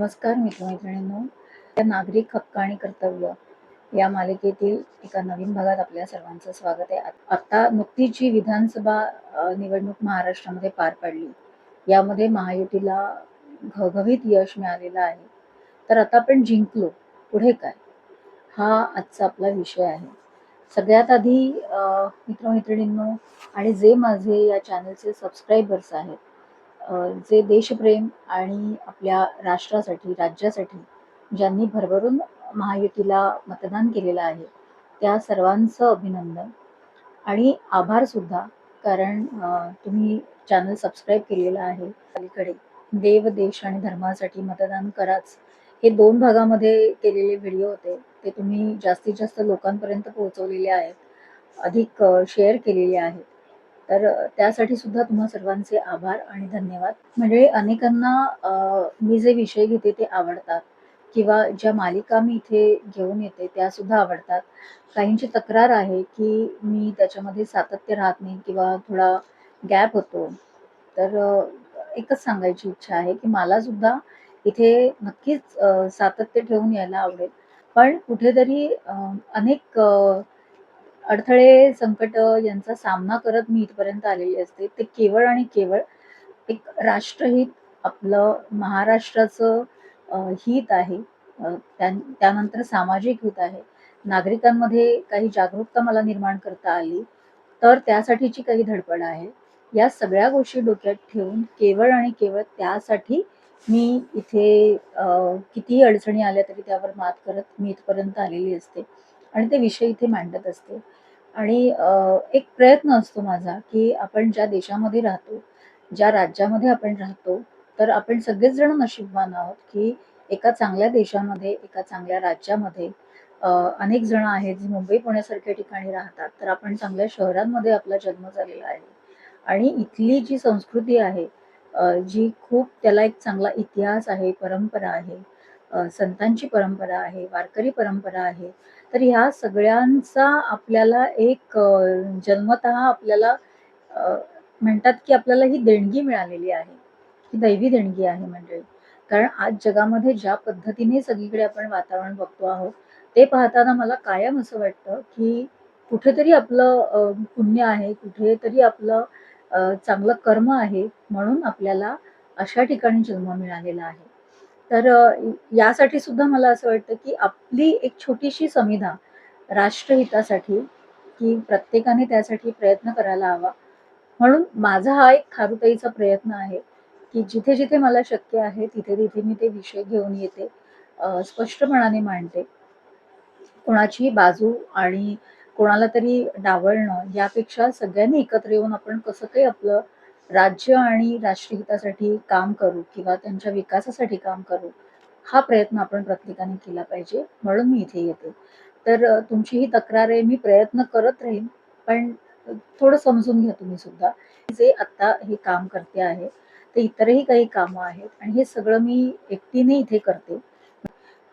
नमस्कार मित्रमैत्रिणींनो. त्या नागरिक हक्क आणि कर्तव्य या मालिकेतील एका नवीन भागात आपल्या सर्वांचं स्वागत आहे. आता नुकतीच जी विधानसभा निवडणूक महाराष्ट्रामध्ये पार पडली. यामध्ये महायुतीला घवघवीत यश मिळालेलं आहे. तर आता आपण जिंकलो. पुढे काय? हा आजचा आपला विषय आहे. सगळ्यात आधी मित्रमैत्रिणींनो आणि जे माझे या चॅनलचे सबस्क्रायबर्स आहेत जे देशप्रेम आणि आपल्या राष्ट्रासाठी राज्यासाठी ज्यांनी भरभरून महायुतीला मतदान केलेलं आहे त्या सर्वांचं अभिनंदन आणि आभारसुद्धा कारण तुम्ही चॅनल सबस्क्राईब केलेलं आहे. अलीकडे देव देश आणि धर्मासाठी मतदान कराच. हे दोन भागामध्ये केलेले व्हिडिओ होते. ते तुम्ही जास्तीत जास्त लोकांपर्यंत पोहोचवलेले आहेत. अधिक शेअर केलेले आहेत. तर त्यासाठी सुद्धा तुम्हा सर्वांचे आभार आणि धन्यवाद. म्हणजे अनेकांना मी जे विषय घेते ते आवडतात किंवा ज्या मालिका मी इथे घेऊन येते त्या सुद्धा आवडतात. काहींची तक्रार आहे की मी त्याच्यामध्ये सातत्य राहत नाही किंवा थोडा गॅप होतो. तर एकच सांगायची इच्छा आहे की मला सुद्धा इथे नक्कीच सातत्य ठेवून यायला आवडेल. पण कुठेतरी अनेक अडथळे संकट यांचा सामना करत मी इथपर्यंत आलेली असते. ते केवळ आणि केवळ एक राष्ट्रहित आपलं महाराष्ट्राचं हित आहे. त्यानंतर सामाजिक हित आहे. नागरिकांमध्ये काही जागरूकता मला निर्माण करता आली तर त्यासाठीची काही धडपड आहे. या सगळ्या गोष्टी डोक्यात ठेवून केवळ आणि केवळ त्यासाठी मी इथे कितीही अडचणी आल्या तरी त्यावर मात करत मी इथपर्यंत आलेली असते. आणि ते विषय इथे मांडत असते. आणि एक प्रयत्न असतो माझा की आपण ज्या देशामध्ये राहतो ज्या राज्यामध्ये आपण राहतो तर आपण सगळेच जण नशीबवान आहोत की एका चांगल्या देशामध्ये एका चांगल्या राज्यामध्ये अनेक जण आहेत जी मुंबई पुण्यासारख्या ठिकाणी राहतात तर आपण चांगल्या शहरांमध्ये आपला जन्म झालेला आहे. आणि इथली जी संस्कृती आहे जी खूप त्याला एक चांगला इतिहास आहे परंपरा आहे संतांची परंपरा आहे वारकरी परंपरा आहे तर ह्या सगळ्यांचा आपल्याला एक जन्मत जन्मतः आपल्याला म्हणतात की आपल्याला ही देणगी मिळालेली आहे. ही दैवी देणगी आहे म्हणजे. कारण आज जगामध्ये ज्या पद्धतीने सगळीकडे आपण वातावरण बघतो आहोत ते पाहताना मला कायम असं वाटतं की कुठेतरी आपलं पुण्य आहे कुठेतरी आपलं चांगलं कर्म आहे म्हणून आपल्याला अशा ठिकाणी जन्म मिळालेला आहे. तर यासाठी सुद्धा मला असं वाटतं की आपली एक छोटीशी संविधा राष्ट्रहितासाठी की प्रत्येकाने त्यासाठी प्रयत्न करायला हवा. म्हणून माझा हा एक खारुताईचा प्रयत्न आहे की जिथे जिथे मला शक्य आहे तिथे तिथे मी ते विषय घेऊन येते स्पष्टपणाने मांडते. कोणाची बाजू आणि कोणाला तरी डावळणं यापेक्षा सगळ्यांनी एकत्र येऊन आपण कसं काही आपलं राज्य आणि राष्ट्रहितासाठी काम करू किंवा त्यांच्या विकासासाठी काम करू हा प्रयत्न आपण प्रत्येकाने केला पाहिजे म्हणून मी इथे येते. तर तुमची ही तक्रार आहे मी प्रयत्न करत राहीन पण थोडं समजून घ्या तुम्ही सुद्धा. जे आत्ता हे काम करते आहे ते इतरही काही कामं आहेत आणि हे सगळं मी एकटीने इथे करते.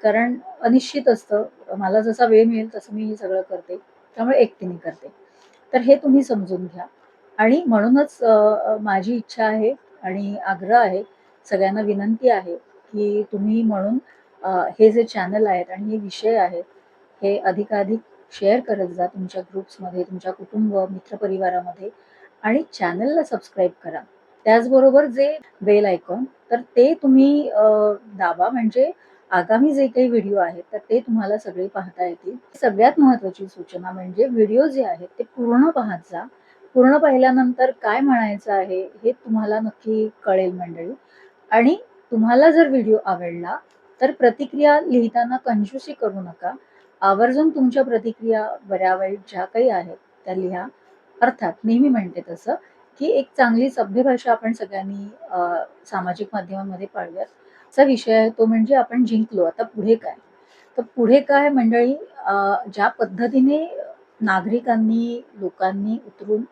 कारण अनिश्चित असतं मला जसा वेळ मिळेल तसं मी हे सगळं करते त्यामुळे एकटीने करते. तर हे तुम्ही समजून घ्या. आणि म्हणूनच माझी इच्छा आहे आणि आग्रह आहे सगळ्यांना विनंती आहे की तुम्ही म्हणून हे जे चॅनल आहेत आणि हे विषय आहेत हे अधिकाधिक शेअर करत जा तुमच्या ग्रुप्समध्ये तुमच्या कुटुंब मित्रपरिवारामध्ये आणि चॅनलला सबस्क्राईब करा. त्याचबरोबर जे बेल आयकॉन तर ते तुम्ही दाबा. म्हणजे आगामी जे काही व्हिडिओ आहेत तर ते तुम्हाला सगळे पाहता येतील. सगळ्यात महत्त्वाची सूचना म्हणजे व्हिडिओ जे आहेत ते पूर्ण पाहत जा. पूर्ण पाहिल्यानंतर काय म्हणायचं आहे हे तुम्हाला नक्की कळेल मंडळी. आणि तुम्हाला जर व्हिडिओ आवडला तर प्रतिक्रिया लिहिताना कंजूसी करू नका. आवर्जून तुमच्या प्रतिक्रिया बऱ्या वाईट ज्या काही आहेत त्या लिहा. अर्थात नेहमी म्हणते तसं की एक चांगली सभ्य भाषा आपण सगळ्यांनी सामाजिक माध्यमांमध्ये पाळूयात. चा विषय आहे तो म्हणजे आपण जिंकलो. आता पुढे काय? तर पुढे काय मंडळी ज्या पद्धतीने नागरिकांनी लोकांनी उतरून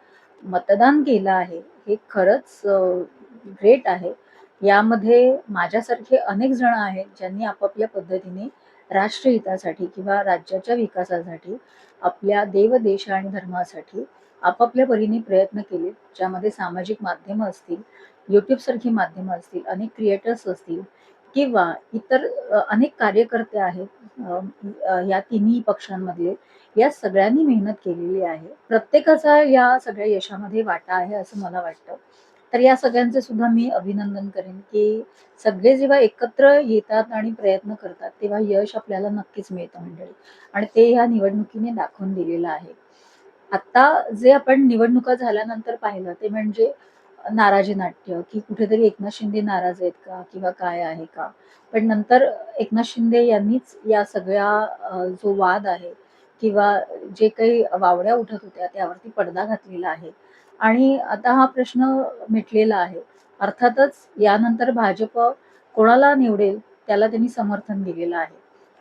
मतदान केलं आहे हे खरंच ग्रेट आहे. यामध्ये माझ्यासारखे अनेक जण आहेत ज्यांनी आपापल्या पद्धतीने राष्ट्रहितासाठी किंवा राज्याच्या विकासासाठी आपल्या देव देश आणि धर्मासाठी आपापल्या परीने प्रयत्न केले ज्यामध्ये सामाजिक माध्यमं असतील यूट्यूब सारखी माध्यमं असतील अनेक क्रिएटर्स असतील किंवा इतर अनेक कार्यकर्ते आहेत या तिन्ही पक्षांमधले या सगळ्यांनी मेहनत केलेली आहे. प्रत्येकाचा या सगळ्या यशामध्ये वाटा आहे असं मला वाटतं. तर या सगळ्यांचे सुद्धा मी अभिनंदन करेन की सगळे जेव्हा एकत्र येतात आणि प्रयत्न करतात तेव्हा यश आपल्याला नक्कीच मिळतं मंडळी. आणि ते या निवडणुकीने दाखवून दिलेलं आहे. आता जे आपण निवडणुका झाल्यानंतर पाहिलं ते म्हणजे नाराजी नाट्य की कुठेतरी एकनाथ शिंदे नाराज आहेत का किंवा काय आहे का? पण नंतर एकनाथ शिंदे यांनीच या सगळ्या जो वाद आहे किंवा जे काही वावड्या उठत होत्या त्यावरती पडदा घातलेला आहे. आणि आता हा प्रश्न मिटलेला आहे. अर्थातच यानंतर भाजप कोणाला निवडेल त्याला त्यांनी समर्थन दिलेलं आहे.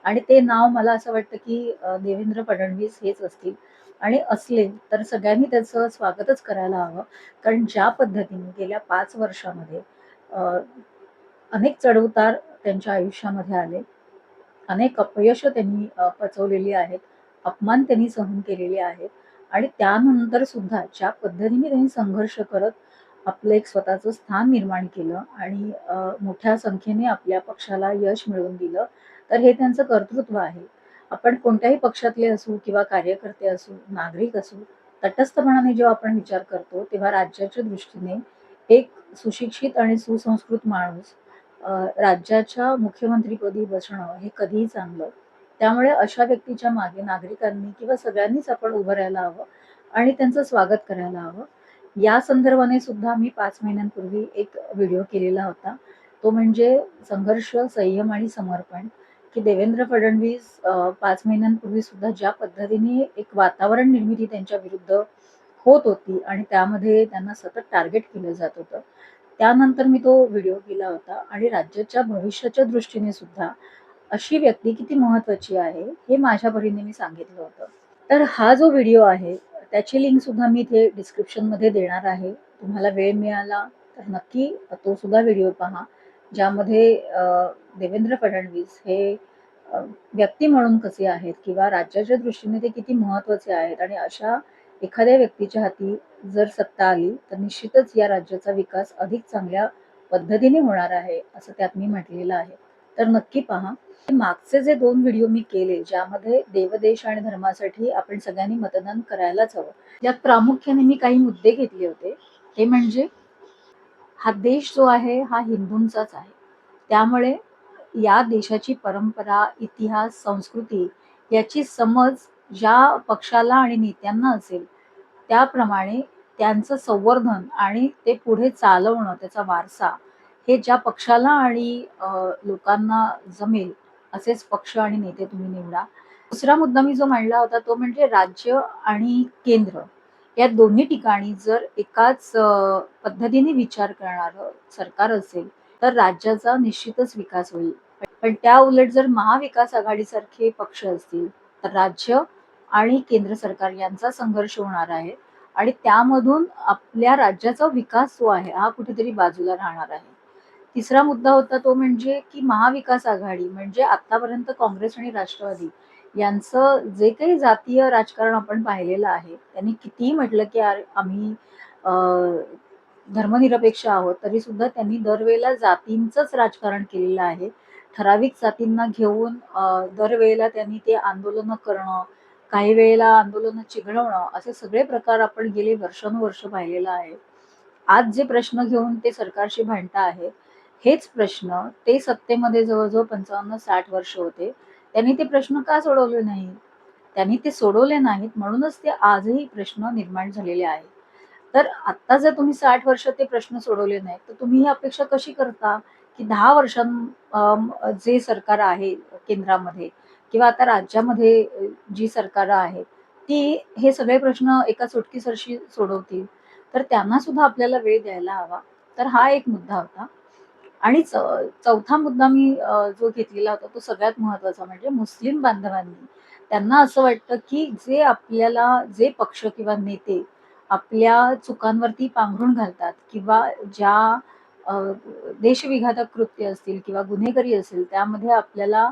आणि ते नाव मला असं वाटतं की देवेंद्र फडणवीस हेच असतील. आणि असले तर सगळ्यांनी त्याचं स्वागतच करायला हवं. कारण ज्या पद्धतीने गेल्या पाच वर्षामध्ये अनेक चढउतार त्यांच्या आयुष्यामध्ये आले. अनेक अपयश त्यांनी पचवलेली आहेत. अपमान त्यांनी सहन केलेले आहेत. आणि त्यानंतर सुद्धा ज्या पद्धतीने त्यांनी संघर्ष करत आपलं एक स्वतःचं स्थान निर्माण केलं आणि मोठ्या संख्येने आपल्या पक्षाला यश मिळवून दिलं तर हे त्यांचं कर्तृत्व आहे. आपण कोणत्याही पक्षातले असू किंवा कार्यकर्ते असू नागरिक असू तटस्थपणाने जेव्हा आपण विचार करतो तेव्हा राज्याच्या दृष्टीने एक सुशिक्षित आणि सुसंस्कृत माणूस राज्याच्या मुख्यमंत्रीपदी बसणं हे कधीही चांगलं. त्यामुळे अशा व्यक्तीच्या मागे नागरिकांनी किंवा सगळ्यांनीच आपण उभं राहायला हवं आणि त्यांचं स्वागत करायला हवं. या संदर्भाने सुद्धा मी पाच महिन्यांपूर्वी एक व्हिडिओ केलेला होता. तो म्हणजे संघर्ष संयम आणि समर्पण. की देवेंद्र फडणवीस पाच महिन्यांपूर्वी सुद्धा ज्या पद्धतीने एक वातावरण निर्मिती त्यांच्या विरुद्ध होत होती आणि त्यामध्ये त्यांना सतत टार्गेट केलं जात होतं त्यानंतर मी तो व्हिडिओ केला होता आणि राज्याच्या भविष्याच्या दृष्टीने सुद्धा अशी व्यक्ती किती महत्वाची आहे हे माझ्या परीने मी सांगितलं होतं. तर हा जो व्हिडिओ आहे त्याची लिंक सुद्धा मी इथे डिस्क्रिप्शनमध्ये देणार आहे. तुम्हाला वेळ मिळाला तर नक्की तो सुद्धा व्हिडिओ पहा. ज्यामध्ये देवेंद्र फडणवीस हे व्यक्ती म्हणून कसे आहेत किंवा राज्याच्या दृष्टीने ते किती महत्त्वाचे आहेत आणि अशा एखाद्या व्यक्तीच्या हाती जर सत्ता आली तर निश्चितच या राज्याचा विकास अधिक चांगल्या पद्धतीने होणार आहे असं त्यात मी म्हटलेलं आहे. तर नक्की पहा. मागचे जे दोन व्हिडिओ मी केले ज्यामध्ये देवदेश आणि धर्मासाठी आपण सगळ्यांनी मतदान करायलाच हवं यात प्रामुख्याने मी काही मुद्दे घेतले होते. ते म्हणजे हा देश जो आहे हा हिंदूंचाच आहे. त्यामुळे या देशाची परंपरा इतिहास संस्कृती याची समज ज्या पक्षाला आणि नेत्यांना असेल त्याप्रमाणे त्यांचं संवर्धन आणि ते पुढे चालवणं त्याचा वारसा हे ज्या पक्षाला आणि लोकांना जमेल असेच पक्ष आणि नेते तुम्ही निवडा. दुसरा मुद्दा मी जो मांडला होता तो म्हणजे राज्य आणि केंद्र. या दोन्ही ठिकाणी जर एकाच पद्धतीने विचार करणारं सरकार असेल तर राज्याचा निश्चितच विकास होईल. पण त्या उलट जर महाविकास आघाडीसारखे पक्ष असतील तर राज्य आणि केंद्र सरकार यांचा संघर्ष होणार आहे आणि त्यामधून आपल्या राज्याचा विकास जो आहे हा कुठेतरी बाजूला राहणार आहे. तिसरा मुद्दा होता तो म्हणजे की महाविकास आघाडी म्हणजे आतापर्यंत काँग्रेस आणि राष्ट्रवादी यांचं जे काही जातीय राजकारण आपण पाहिलेलं आहे त्यांनी कितीही म्हटलं की आम्ही अं, धर्मनिरपेक्ष आहोत तरी सुद्धा त्यांनी दरवेळेला जातींचंच राजकारण केलेलं आहे. ठराविक जातींना घेऊन दरवेळेला त्यांनी ते आंदोलनं करणं काही वेळेला आंदोलनं चिघळवणं असे सगळे प्रकार आपण गेले वर्षानुवर्ष पाहिलेलं आहे. आज जे प्रश्न घेऊन ते सरकारशी भांडता आहे हेच प्रश्न ते सत्तेमध्ये जवळजवळ पंचावन्न साठ वर्ष होते. त्यांनी ते प्रश्न का सोडवले नाही त्यांनी ते सोडवले नाहीत म्हणूनच ते आजही प्रश्न निर्माण झालेले आहेत. तर आता जर तुम्ही साठ वर्ष ते प्रश्न सोडवले नाहीत तर तुम्ही ही अपेक्षा कशी करता की दहा वर्षां जे सरकार आहे केंद्रामध्ये किंवा आता राज्यामध्ये जी सरकार आहेत ती हे सगळे प्रश्न एका सुटकीसरशी सोडवतील? तर त्यांना सुद्धा आपल्याला वेळ द्यायला हवा. तर हा एक मुद्दा होता. आणि चौथा मुद्दा मी जो घेतलेला होता तो सगळ्यात महत्त्वाचा म्हणजे मुस्लिम बांधवांनी. त्यांना असं वाटतं की जे आपल्याला जे पक्ष किंवा नेते आपल्या चुकांवरती पांघरून घालतात किंवा ज्या देशविघातक कृत्य असतील किंवा गुन्हेगारी असेल त्यामध्ये आपल्याला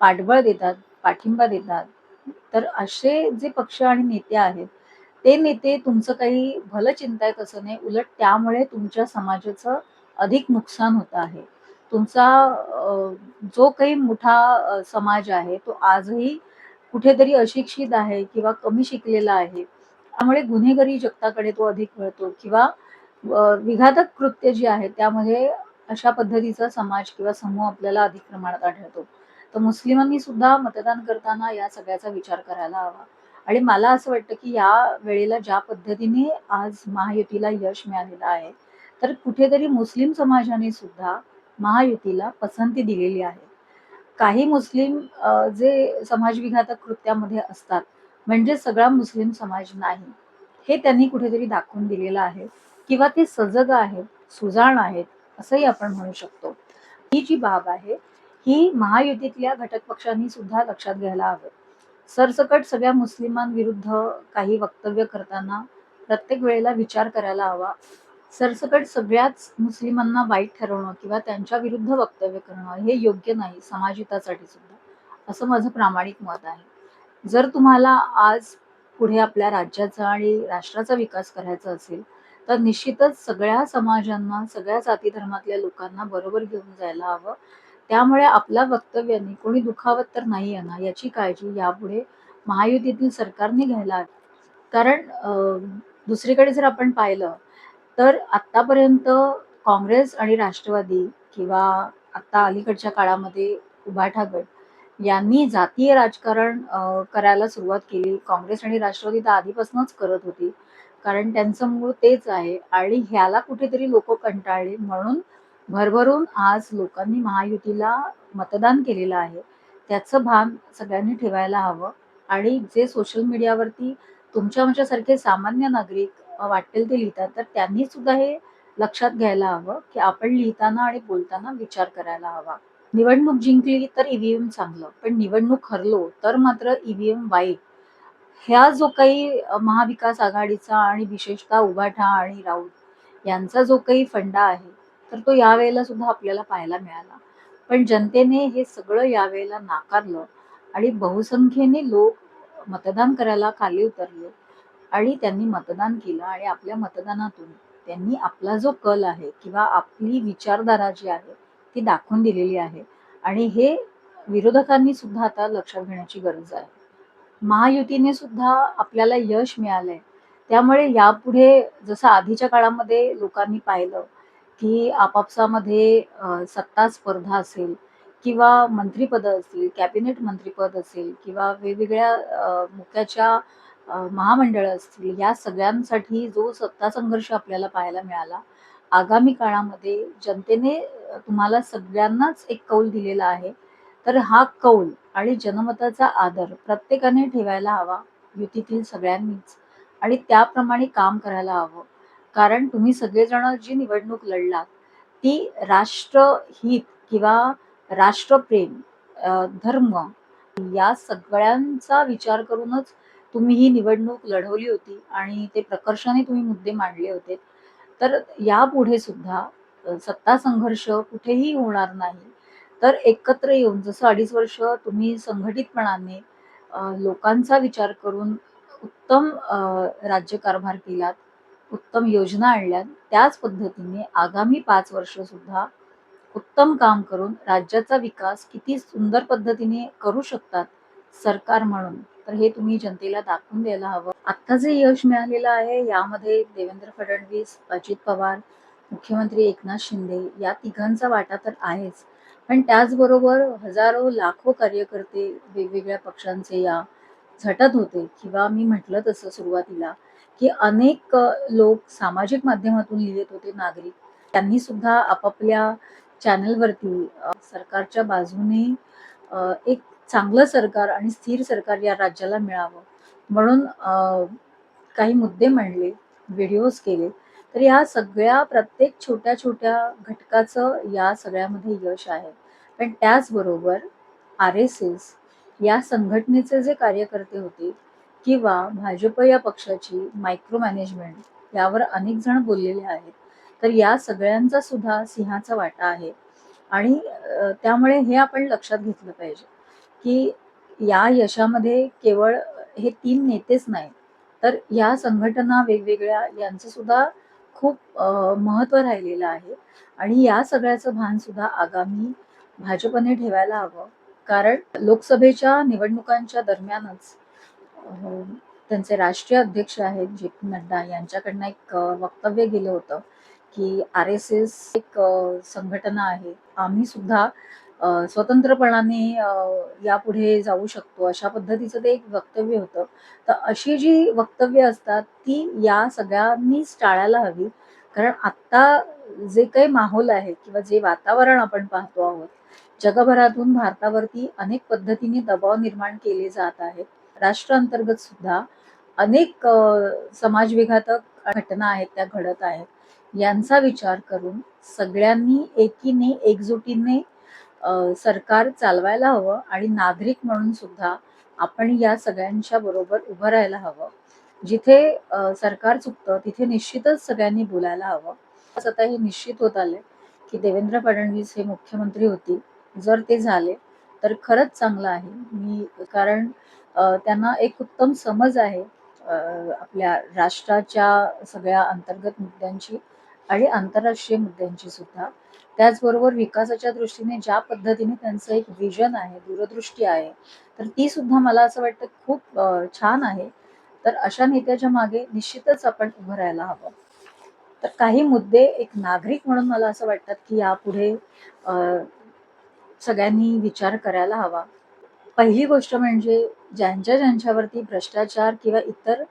पाठबळ देतात पाठिंबा देतात तर असे जे पक्ष आणि नेते आहेत ते नेते तुमचं काही भलं चिंतायत असं नाही उलट त्यामुळे तुमच्या समाजाचं अधिक नुकसान होत आहे तुमचा जो काही मोठा समाज आहे तो आजही कुठेतरी अशिक्षित आहे किंवा कमी शिकलेला आहे. त्यामुळे गुन्हेगारी जगताकडे तो अधिक वळतो किंवा विघातक कृत्य जी आहे त्यामध्ये अशा पद्धतीचा समाज किंवा समूह आपल्याला अधिक प्रमाणात आढळतो. तर मुस्लिमांनी सुद्धा मतदान करताना या सगळ्याचा विचार करायला हवा आणि मला असं वाटतं, की या वेळेला ज्या पद्धतीने आज महायुतीला यश मिळालेलं आहे, तर कुठेतरी मुस्लिम समाजाने सुद्धा महायुतीला पसंती दिलेली आहे. काही मुस्लिम जे समाजविघातक कृत्यामध्ये असतात, म्हणजे सगळा मुस्लिम समाज नाही. हे त्यांनी कुठेतरी दाखवून दिलेलं आहे किंवा ते सजग आहेत, सुजाण आहेत, असंही आपण म्हणू शकतो. ही जी बाब आहे, ही महायुतीतल्या घटक पक्षांनी सुद्धा लक्षात घ्यायला हवं. सरसकट सगळ्या मुस्लिमांविरुद्ध काही वक्तव्य करताना प्रत्येक वेळेला विचार करायला हवा. सरसकट सगळ्याच मुस्लिमांना वाईट ठरवणं किंवा त्यांच्या विरुद्ध वक्तव्य करणं हे योग्य नाही समाजहितासाठी सुद्धा, असं माझं प्रामाणिक मत आहे. जर तुम्हाला आज पुढे आपल्या राज्याचा आणि राष्ट्राचा विकास करायचा असेल, तर निश्चितच सगळ्या समाजांना, सगळ्या जाती धर्मातल्या लोकांना बरोबर घेऊन जायला हवं. त्यामुळे आपल्या वक्तव्याने कोणी दुखावत तर नाही आहे ना, याची काळजी यापुढे महायुतीतील सरकारने घ्यायला हवी. कारण दुसरीकडे जर आपण पाहिलं, तर आत्तापर्यंत काँग्रेस आणि राष्ट्रवादी किंवा आता अलीकडच्या काळामध्ये उभाठा गट यांनी जातीय राजकारण करायला सुरुवात केली. काँग्रेस आणि राष्ट्रवादी तर आधीपासूनच करत होती. कारण त्यांचं मूळ तेच आहे आणि ह्याला कुठेतरी लोक कंटाळले म्हणून भरभरून आज लोकांनी महायुतीला मतदान केलेलं आहे. त्याचं भान सगळ्यांनी ठेवायला हवं आणि जे सोशल मीडियावरती तुमच्या आमच्यासारखे सामान्य नागरिक वाटेल ते लिहितात, तर त्यांनी सुद्धा हे लक्षात घ्यायला हवं, की आपण लिहिताना आणि बोलताना विचार करायला हवा. निवडणूक जिंकली तर ईव्हीएम चांगलं, पण निवडणूक हरलो तर मात्र ईव्हीएम वाईट. ह्या जो काही महाविकास आघाडीचा आणि विशेषतः उभाठा आणि राऊत यांचा जो काही फंडा आहे, तर तो यावेळेला सुद्धा आपल्याला पाहायला मिळाला. पण जनतेने हे सगळं यावेळेला नाकारलं आणि बहुसंख्येने लोक मतदान करायला खाली उतरले आणि त्यांनी मतदान केलं आणि आपल्या मतदानातून त्यांनी आपला जो कल आहे किंवा आपली विचारधारा जी आहे, ती दाखवून दिलेली आहे आणि हे विरोधकांनी सुद्धा आता लक्षात घेण्याची गरज आहे. महायुतीने सुद्धा आपल्याला यश मिळालंय. त्यामुळे यापुढे जसं आधीच्या काळामध्ये लोकांनी पाहिलं, की आपापसामध्ये सत्ता स्पर्धा असेल किंवा मंत्रिपद असतील, कॅबिनेट मंत्रिपद असेल किंवा वेगवेगळ्या मुख्याच्या महामंडळं असतील, या सगळ्यांसाठी जो सत्ता संघर्ष आपल्याला पाहायला मिळाला. आगामी काळामध्ये जनतेने तुम्हाला सगळ्यांनाच एक कौल दिलेला आहे. तर हा कौल आणि जनमताचा आदर प्रत्येकाने ठेवायला हवा, युतीतील सगळ्यांनीच आणि त्याप्रमाणे काम करायला हवं. कारण तुम्ही सगळेजण जी निवडणूक लढलात, ती राष्ट्रहित किंवा राष्ट्रप्रेम, धर्म या सगळ्यांचा विचार करूनच तुम्ही ही निवडणूक लढवली होती आणि ते प्रकर्षाने तुम्ही मुद्दे मांडले होते. तर यापुढे सुद्धा सत्ता संघर्ष कुठेही होणार नाही. तर एकत्र येऊन जसं 2.5 वर्ष तुम्ही संघटितपणाने लोकांचा विचार करून उत्तम राज्यकारभार केलात, उत्तम योजना आणल्यात, त्याच पद्धतीने आगामी पाच वर्ष सुद्धा उत्तम काम करून राज्याचा विकास किती सुंदर पद्धतीने करू शकतात सरकार म्हणून, तर हे तुम्ही जनतेला दाखवून द्यायला हवं. आत्ता जे यश मिळालेलं आहे, यामध्ये देवेंद्र फडणवीस, अजित पवार, मुख्यमंत्री एकनाथ शिंदे या तिघांचा वाटा तर आहेच. पण त्याचबरोबर हजारो, लाखो कार्यकर्ते वेगवेगळ्या पक्षांचे या झटत होते किंवा मी म्हटलं तसं सुरुवातीला, की अनेक लोक सामाजिक माध्यमातून लिहित होते नागरिक. त्यांनी सुद्धा आपापल्या चॅनलवरती सरकारच्या बाजूने एक चांगलं सरकार आणि स्थिर सरकार या राज्याला मिळावं म्हणून काही मुद्दे मांडले, व्हिडिओज केले. तर या सगळ्या प्रत्येक छोट्या-छोट्या घटकाचं या सगळ्यामध्ये यश आहे. पण त्याचबरोबर आर-एस-एस या संघटनेचे जे कार्यकर्ते होते किंवा भाजप या पक्षाची मायक्रो मॅनेजमेंट यावर अनेक जण बोललेले आहेत. तर या सगळ्यांचा सुद्धा सिंहाचा वाटा आहे आणि त्यामुळे हे आपण लक्षात घेतलं पाहिजे, की या यशामध्ये केवळ हे तीन नेतेच नाही, तर या संघटना वेगवेगळ्या यांचं सुद्धा खूप महत्त्व राहिलेलं आहे आणि या सगळ्याचं भान सुद्धा आगामी भाजपने ठेवायला हवं. कारण लोकसभेच्या निवडणुकांच्या दरम्यानच त्यांचे राष्ट्रीय अध्यक्ष आहेत जे पी नड्डा यांच्याकडनं एक वक्तव्य गेलं होतं, की आर-एस-एस एक संघटना आहे. आम्ही सुद्धा स्वतंत्रपणाने यापुढे जाऊ शकतो अशा पद्धतीचं ते एक वक्तव्य होतं. तर अशी जी वक्तव्य असतात ती या सगळ्यांनीच टाळायला हवी. कारण आत्ता जे काही माहोल आहे किंवा जे वातावरण आपण पाहतो आहोत, जगभरातून भारतावरती अनेक पद्धतीने दबाव निर्माण केले जात आहेत. राष्ट्रांतर्गत सुद्धा अनेक समाजविघातक घटना आहेत त्या घडत आहेत. यांचा विचार करून सगळ्यांनी एकीने, एकजुटीने सरकार चालवायला हवं आणि नागरिक म्हणून सुद्धा आपण या सगळ्यांच्या बरोबर उभं राहायला हवं. जिथे सरकार चुकतं तिथे निश्चितच सगळ्यांनी बोलायला हवं. आज आता हे निश्चित होत आले की देवेंद्र फडणवीस हे मुख्यमंत्री होतील. जर ते झाले तर खरंच चांगलं आहे. मी कारण त्यांना एक उत्तम समज आहे आपल्या राष्ट्राच्या सगळ्या अंतर्गत मुद्द्यांची आणि आंतरराष्ट्रीय मुद्द्यांची सुद्धा. त्याचबरोबर विकासाच्या दृष्टीने ज्या पद्धतीने त्यांचं एक विजन आहे, दूरदृष्टी आहे, तर ती सुद्धा मला असं वाटतं खूप छान आहे. तर अशा नेत्याच्या मागे निश्चितच आपण उभं राहायला हवं. तर काही मुद्दे एक नागरिक म्हणून मला असं वाटतात, की यापुढे सगळ्यांनी विचार करायला हवा. पहिली गोष्ट म्हणजे ज्यांच्या ज्यांच्यावरती भ्रष्टाचार किंवा इतर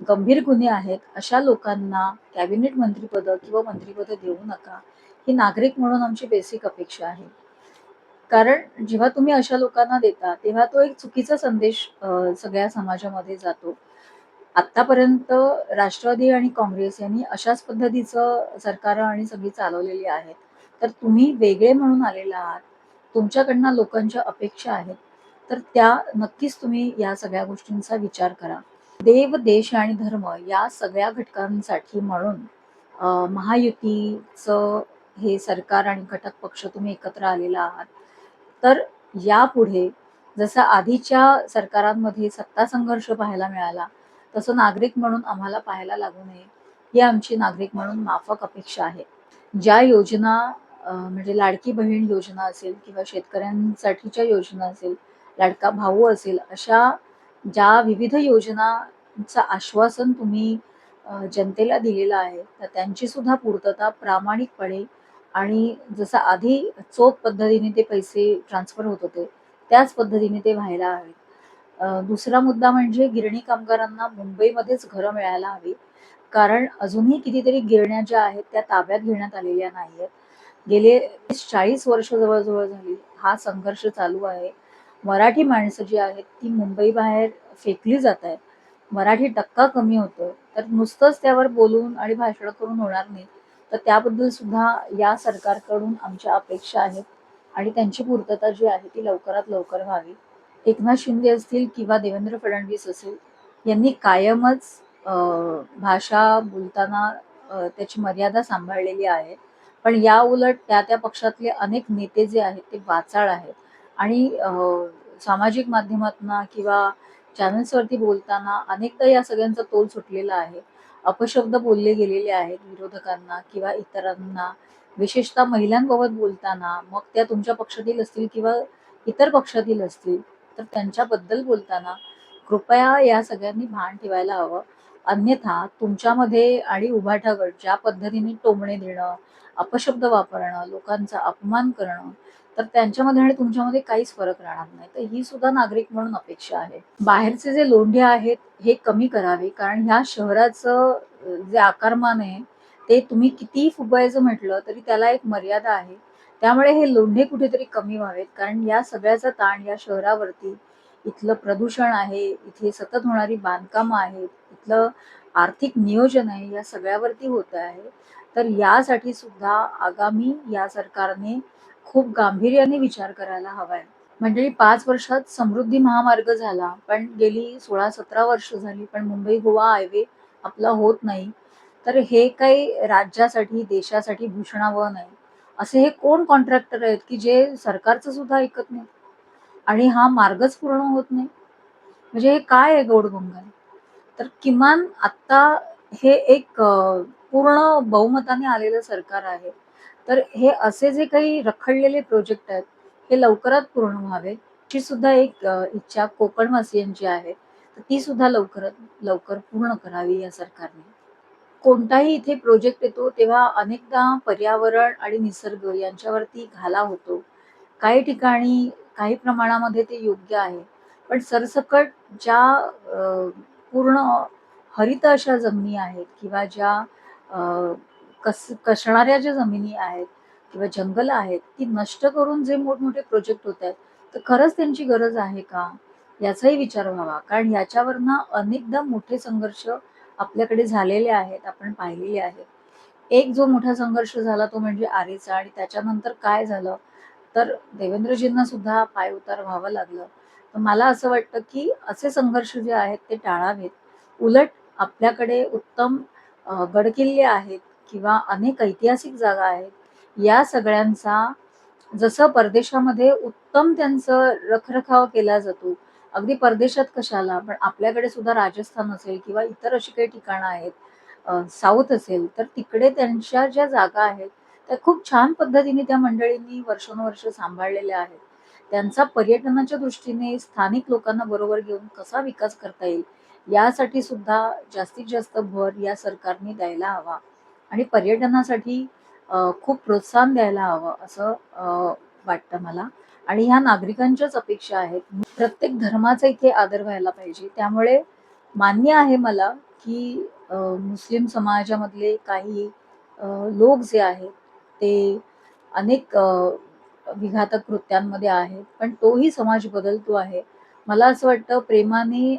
गंभीर गुन्हे आहेत, अशा लोकांना कॅबिनेट मंत्रीपद किंवा मंत्रीपद देऊ नका. ही नागरिक म्हणून आमची बेसिक अपेक्षा आहे. कारण जेव्हा तुम्ही अशा लोकांना देता, तेव्हा तो एक चुकीचा संदेश सगळ्या समाजामध्ये जातो. आत्तापर्यंत राष्ट्रवादी आणि काँग्रेस यांनी अशाच पद्धतीचं सरकार आणि सगळी चालवलेली आहेत. तर तुम्ही वेगळे म्हणून आलेला आहात. तुमच्याकडनं लोकांच्या अपेक्षा आहेत. तर त्या नक्कीच तुम्ही या सगळ्या गोष्टींचा विचार करा. देव, देश आणि धर्म या सगळ्या घटकांसाठी म्हणून महायुतीचं हे सरकार आणि घटक पक्ष तुम्ही एकत्र आलेला आहात. तर यापुढे जसं आधीच्या सरकारांमध्ये सत्ता संघर्ष पाहायला मिळाला, तसं नागरिक म्हणून आम्हाला पाहायला लागू नये, ही आमची नागरिक म्हणून माफक अपेक्षा आहे. ज्या योजना म्हणजे लाडकी बहीण योजना असेल किंवा शेतकऱ्यांसाठीच्या योजना असेल, लाडका भाऊ असेल, अशा ज्या विविध योजनांचं आश्वासन तुम्ही जनतेला दिलेलं आहे, तर त्यांची सुद्धा पूर्तता प्रामाणिकपणे आणि जसं आधी चोख पद्धतीने ते पैसे ट्रान्सफर होत होते, त्याच पद्धतीने ते व्हायला हवेत. दुसरा मुद्दा म्हणजे गिरणी कामगारांना मुंबईमध्येच घरं मिळायला हवी. कारण अजूनही कितीतरी गिरण्या ज्या आहेत त्या ताब्यात घेण्यात आलेल्या नाहीयेत. गेले 40 वर्ष जवळजवळ झाली हा संघर्ष चालू आहे. मराठी माणसं जी आहेत ती मुंबईबाहेर फेकली जात आहेत मराठी टक्का कमी होतोय. तर नुसतंच त्यावर बोलून आणि भाषण करून होणार नाही. तर त्याबद्दल सुद्धा या सरकारकडून आमच्या अपेक्षा आहेत आणि त्यांची पूर्तता जी आहे ती लवकरात लवकर व्हावी. एकनाथ शिंदे असतील किंवा देवेंद्र फडणवीस असेल, यांनी कायमच भाषा बोलताना त्याची मर्यादा सांभाळलेली आहे. पण या उलट त्या-त्या पक्षातले अनेक नेते जे आहेत ते वाचाळ आहेत आणि सामाजिक माध्यमातना किंवा चॅनल्सवरती बोलताना अनेकदा या सगळ्यांचा तोल सुटलेला आहे. अपशब्द बोलले गेलेले आहेत विरोधकांना किंवा इतरांना. विशेषतः महिलांबाबत बोलताना, मग त्या तुमच्या पक्षातील असतील किंवा इतर पक्षातील असतील, तर त्यांच्याबद्दल बोलताना कृपया या सगळ्यांनी भान ठेवायला हवं. अन्यथा तुमच्यामध्ये आणि उभाटा ज्या पद्धतीने टोमणे देणं, अपशब्द वापरणं, लोकांचा अपमान करणं, तर त्यांच्यामध्ये आणि तुमच्यामध्ये काहीच फरक राहणार नाही. तर ही सुद्धा नागरिक म्हणून अपेक्षा आहे. बाहेरचे जे लोंढे आहेत हे कमी करावे. कारण ह्या शहराचं जे आकारमान आहे, ते तुम्ही कितीही फुगवायचं म्हटलं तरी त्याला एक मर्यादा आहे. त्यामुळे हे लोंढे कुठेतरी कमी व्हावेत. कारण या सगळ्याचा ताण या शहरावरती, इथलं प्रदूषण आहे, इथे सतत होणारी बांधकामं आहेत, इथलं आर्थिक नियोजन आहे, या सगळ्यावरती होत आहे. तर यासाठी सुद्धा आगामी या सरकारने खूप गांभीर्याने विचार करायला हवाय. मंडळी पाच वर्षात समृद्धी महामार्ग झाला, पण गेली 16-17 वर्ष झाली, पण मुंबई-गोवा हायवे आपला होत नाही. तर हे काही राज्यासाठी, देशासाठी भूषणावह नाही. असे हे कोण कॉन्ट्रॅक्टर आहेत, की जे सरकारचं सुद्धा ऐकत नाही आणि हा मार्गच पूर्ण होत नाही. म्हणजे हे काय आहे गौडबंगाल? तर किमान आत्ता हे एक पूर्ण बहुमताने आलेलं सरकार आहे. तर हे असे जे काही रखडलेले प्रोजेक्ट आहेत, हे लवकरात पूर्ण व्हावे ही सुद्धा एक इच्छा कोकणवासियांची आहे. तर ती सुद्धा लवकरात लवकर पूर्ण करावी या सरकारने. कोणताही इथे प्रोजेक्ट येतो तेव्हा अनेकदा पर्यावरण आणि निसर्ग यांच्यावरती घाला होतो. काही ठिकाणी काही प्रमाणामध्ये ते योग्य आहे. पण सरसकट ज्या पूर्ण हरित अशा जमिनी आहेत किंवा ज्या कस कसणाऱ्या ज्या जमिनी आहेत किंवा जंगल आहेत, ती नष्ट करून जे मोठमोठे प्रोजेक्ट होतायत, तर खरंच त्यांची गरज आहे का? याचाही विचार व्हावा. कारण याच्यावरनं अनेकदा मोठे संघर्ष आपल्याकडे झालेले आहेत, आपण पाहिलेले आहेत. एक जो मोठा संघर्ष झाला तो म्हणजे आरेचा आणि त्याच्यानंतर काय झालं, तर देवेंद्रजींना सुद्धा पाय उतार व्हावं लागलं. तर मला असं वाटतं, की असे संघर्ष जे आहेत ते टाळावेत. उलट आपल्याकडे उत्तम गडकिल्ले आहेत किंवा अनेक ऐतिहासिक जागा आहेत. या सगळ्यांचा जसं परदेशामध्ये उत्तम त्यांचं रखरखाव केला जातो. अगदी परदेशात कशाला, पण आपल्याकडे सुद्धा राजस्थान असेल किंवा इतर अशी काही ठिकाणं आहेत, साऊथ असेल, तर तिकडे त्यांच्या ज्या जागा आहेत, त्या खूप छान पद्धतीने त्या मंडळींनी वर्षानुवर्ष सांभाळलेल्या आहेत. त्यांचा पर्यटनाच्या दृष्टीने स्थानिक लोकांना बरोबर घेऊन कसा विकास करता येईल, यासाठी सुद्धा जास्तीत जास्त भर या सरकारने द्यायला हवा आणि पर्यटनासाठी खूप प्रोत्साहन द्यायला हवं असं वाटतं मला आणि ह्या नागरिकांच्याच अपेक्षा आहेत. प्रत्येक धर्माचा इथे आदर व्हायला पाहिजे. त्यामुळे मान्य आहे मला, की मुस्लिम समाजामधले काही लोक जे आहेत, ते अनेक विघातक कृत्यांमध्ये आहेत. पण तोही समाज बदलतो आहे. मला असं वाटतं प्रेमाने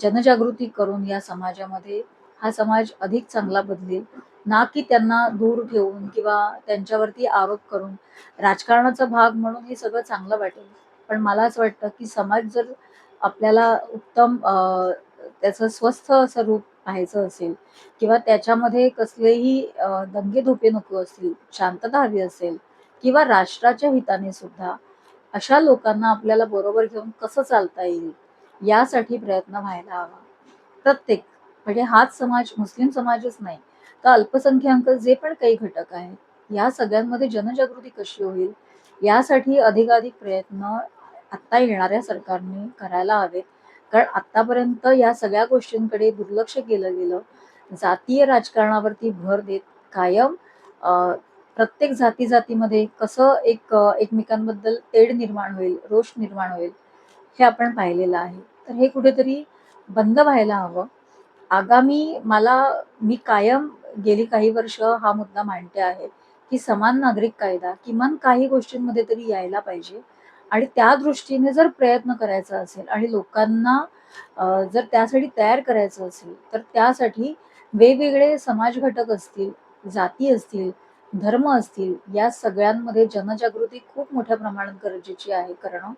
जनजागृती करून या समाजामध्ये हा समाज अधिक चांगला बदलेल. ना की त्यांना दूर ठेवून किंवा त्यांच्यावरती आरोप करून राजकारणाचा भाग म्हणून हे सगळं चांगलं वाटेल. पण मला असं वाटतं, की समाज जर आपल्याला उत्तम त्याचं स्वस्थ असं रूप पाहायचं असेल किंवा त्याच्यामध्ये कसलेही दंगे धोपे नको असतील, शांतता हवी असेल किंवा राष्ट्राच्या हिताने सुद्धा अशा लोकांना आपल्याला बरोबर घेऊन कसं चालता येईल, यासाठी प्रयत्न व्हायला हवा. प्रत्येक म्हणजे हाच समाज मुस्लिम समाजच नाही, तर अल्पसंख्याक जे पण काही घटक आहेत, या सगळ्यांमध्ये जनजागृती कशी होईल, यासाठी अधिकाधिक प्रयत्न आत्ता येणाऱ्या सरकारने करायला हवेत. कारण आत्तापर्यंत या सगळ्या गोष्टींकडे दुर्लक्ष केलं गेलं. जातीय राजकारणावरती भर देत कायम प्रत्येक जाती-जातीमध्ये कसं एक एकमेकांबद्दल तेढ निर्माण होईल, रोष निर्माण होईल, हे आपण पाहिलेलं आहे. तर हे कुठेतरी बंद व्हायला हवं. आगामी मला मी कायम गेली काही वर्ष हा मुद्दा मांडते आहे, की समान नागरिक कायदा किमान काही गोष्टींमध्ये तरी यायला पाहिजे आणि त्या दृष्टीने जर प्रयत्न करायचा असेल आणि लोकांना जर त्यासाठी तयार करायचं असेल, तर त्यासाठी वेगवेगळे समाज घटक असतील, जाती असतील, धर्म असतील, या सगळ्यांमध्ये जनजागृती खूप मोठ्या प्रमाणात गरजेची आहे करणं.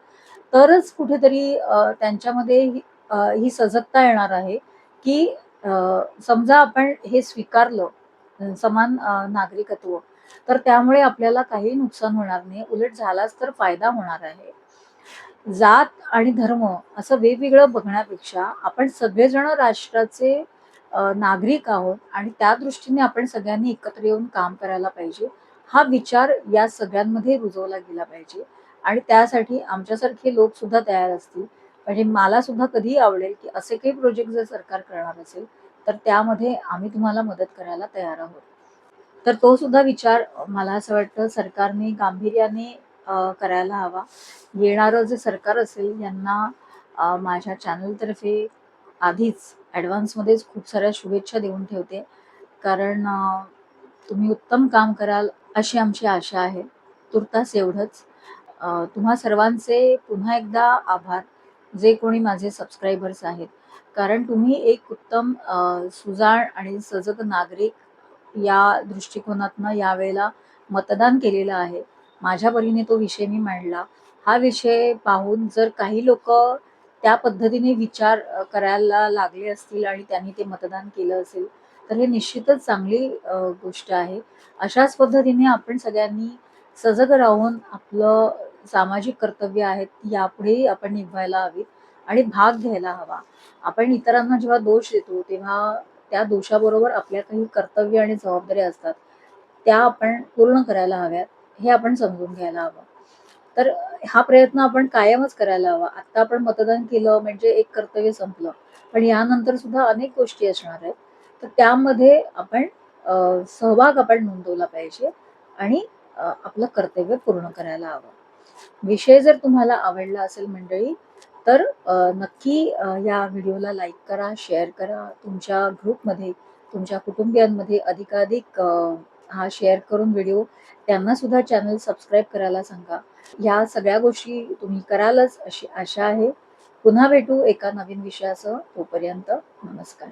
तरच कुठेतरी त्यांच्यामध्ये ही सजगता येणार आहे, की समजा आपण हे स्वीकारलं समान नागरिकत्व, तर त्यामुळे आपल्याला काही नुकसान होणार नाही. उलट झालाच तर फायदा होणार आहे. जात आणि धर्म असं वेगवेगळं बघण्यापेक्षा आपण सगळेजण राष्ट्राचे नागरिक आहोत आणि त्या दृष्टीने आपण सगळ्यांनी एकत्र येऊन काम करायला पाहिजे. हा विचार या सगळ्यांमध्ये रुजवला गेला पाहिजे आणि त्यासाठी आमच्यासारखे लोक सुद्धा तयार असतील. म्हणजे मला सुद्धा कधीही आवडेल, की असे काही प्रोजेक्ट जर सरकार करणार असेल, तर त्यामध्ये आम्ही तुम्हाला मदत करायला तयार आहोत. तर तो सुद्धा विचार मला असं वाटतं सरकारने गांभीर्याने करायला हवा. येणारं जे सरकार असेल यांना माझ्या चॅनलतर्फे आधीच ॲडव्हान्समध्येच खूप साऱ्या शुभेच्छा देऊन ठेवते. कारण तुम्ही उत्तम काम कराल अशी आमची आशा आहे. तुर्तास एवढंच. तुम्हा सर्वांचे पुन्हा एकदा आभार, जे कोणी माझे सबस्क्रायबर्स आहेत. कारण तुम्ही एक उत्तम सुजाण आणि सजग नागरिक या दृष्टिकोनातनं यावेळेला मतदान केलेलं आहे. माझ्या परीने तो विषय मी मांडला. हा विषय पाहून जर काही लोक त्या पद्धतीने विचार करायला लागले असतील आणि त्यांनी ते मतदान केलं असेल, तर हे निश्चितच चांगली गोष्ट आहे. अशाच पद्धतीने आपण सगळ्यांनी सजग राहून आपलं सामाजिक कर्तव्य आहेत, ती यापुढेही आपण निभवायला हवीत आणि भाग घ्यायला हवा. आपण इतरांना जेव्हा दोष देतो, तेव्हा त्या दोषाबरोबर आपल्या काही कर्तव्य आणि जबाबदाऱ्या असतात त्या आपण पूर्ण करायला हव्यात हे आपण समजून घ्यायला हवं. तर हा प्रयत्न आपण कायमच करायला हवा. आता आपण मतदान केलं म्हणजे एक कर्तव्य संपलं पण यानंतर सुद्धा अनेक गोष्टी असणार आहेत. तर त्यामध्ये आपण सहभाग आपण नोंदवला पाहिजे आणि आपलं कर्तव्य पूर्ण करायला हवं. विषय जर तुम्हाला आवडला असेल मंडळी तर नक्की या व्हिडिओला लाईक करा शेअर करा. तुमच्या ग्रुपमध्ये तुमच्या कुटुंबियांमध्ये अधिकाधिक हा शेअर करून व्हिडिओ त्यांना सुद्धा चॅनल सबस्क्राईब करायला सांगा. या सगळ्या गोष्टी तुम्ही करालच अशी आशा आहे. पुन्हा भेटू एका नवीन विषयासह. तोपर्यंत नमस्कार.